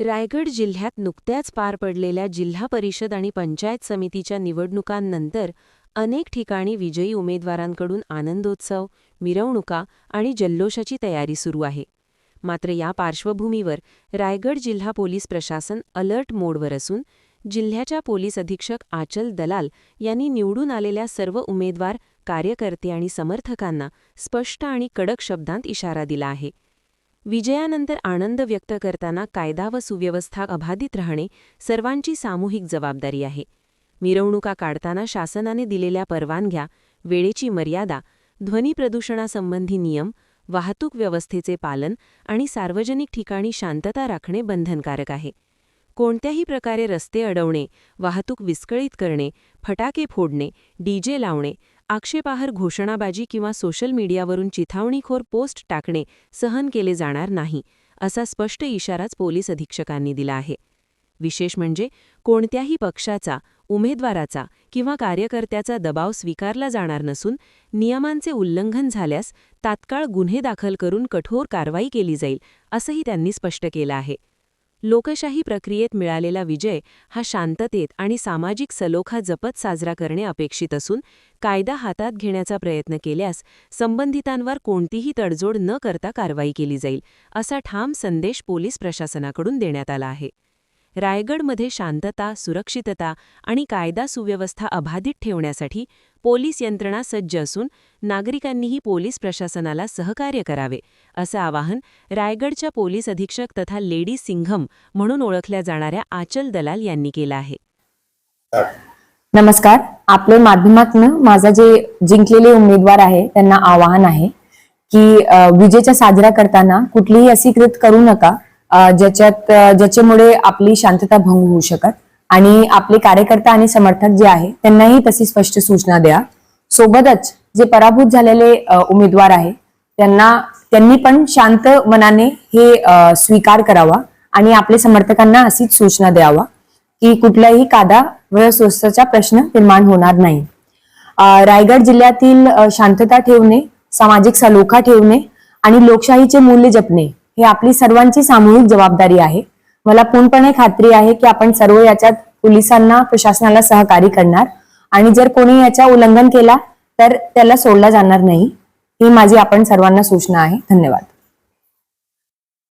रायगड जिल्ह्यात नुकत्याच पार पडलेल्या जिल्हा परिषद आणि पंचायत समितीच्या निवडणुकांनंतर अनेक ठिकाणी विजयी उमेदवारांकडून आनंदोत्सव मिरवणुका आणि जल्लोषाची तयारी सुरू आहे. मात्र या पार्श्वभूमीवर रायगड जिल्हा पोलीस प्रशासन अलर्ट मोडवर असून जिल्ह्याच्या पोलीस अधीक्षक आचल दलाल यांनी निवडून आलेल्या सर्व उमेदवार कार्यकर्ते आणि समर्थकांना स्पष्ट आणि कडक शब्दांत इशारा दिला आहे. विजयानंतर आनंद व्यक्त करताना कायदा व सुव्यवस्था अबाधित राहणे सर्वांची सामूहिक जबाबदारी आहे. मिरवणुका काढताना शासनाने दिलेल्या परवानग्या वेळेची मर्यादा ध्वनी प्रदूषणासंबंधी नियम वाहतूक व्यवस्थेचे पालन आणि सार्वजनिक ठिकाणी शांतता राखणे बंधनकारक आहे. कोणत्याही प्रकारे रस्ते अडवणे वाहतूक विस्कळीत करणे फटाके फोडणे डीजे लावणे आक्षेपार्ह घोषणाबाजी किंवा सोशल मीडियावरून चिथावणीखोर पोस्ट टाकणे सहन केले जाणार नाही असा स्पष्ट इशाराच पोलीस अधीक्षकांनी दिला आहे. विशेष म्हणजे कोणत्याही पक्षाचा उमेदवाराचा किंवा कार्यकर्त्याचा दबाव स्वीकारला जाणार नसून नियमांचे उल्लंघन झाल्यास तात्काळ गुन्हे दाखल करून कठोर कारवाई केली जाईल असंही त्यांनी स्पष्ट केलं आहे. लोकशाही प्रक्रियेत मिळालेला विजय हा शांततेत आणि सामाजिक सलोखा जपत साजरा करणे अपेक्षित असून कायदा हातात घेण्याचा प्रयत्न केल्यास संबंधितांवर कोणतीही तडजोड न करता कारवाई केली जाईल असा ठाम संदेश पोलीस प्रशासनाकडून देण्यात आला आहे. रायगडमध्ये शांतता सुरक्षितता आणि कायदा सुव्यवस्था अबाधित ठेवण्यासाठी पोलीस यंत्रणा सज्ज असून नागरिकांनीही पोलीस प्रशासनाला सहकार्य करावे असं आवाहन रायगडच्या पोलीस अधीक्षक तथा लेडी सिंघम म्हणून ओळखल्या जाणाऱ्या आचल दलाल यांनी केलं आहे. नमस्कार. आपले माध्यमातनं माझा जे जिंकलेले उमेदवार आहे त्यांना आवाहन आहे की विजेचा साजरा करताना कुठलीही असीकृत करू नका. ज्याच्यात ज्याच्यामुळे आपली शांतता भंग होऊ शकत. आणि आपले कार्यकर्ता आणि समर्थक जे आहे त्यांनाही तशी स्पष्ट सूचना द्या. सोबतच जे पराभूत झालेले उमेदवार आहे त्यांना त्यांनी पण शांत मनाने हे स्वीकार करावा आणि आपल्या समर्थकांना अशीच सूचना द्यावा की कुठल्याही कादा व स्वस्थचा प्रश्न निर्माण होणार नाही. रायगड जिल्ह्यातील शांतता ठेवणे सामाजिक सलोखा ठेवणे आणि लोकशाहीचे मूल्य जपणे हे आपली सर्वांची सामूहिक जबाबदारी आहे. मला पूर्णपणे खात्री आहे की आपण सर्व याच्यात पोलिसांना प्रशासनाला सहकार्य करणार. आणि जर कोणी याचा उल्लंघन केला तर त्याला सोडला जाणार नाही. ही माझी आपण सर्वांना सूचना आहे. धन्यवाद.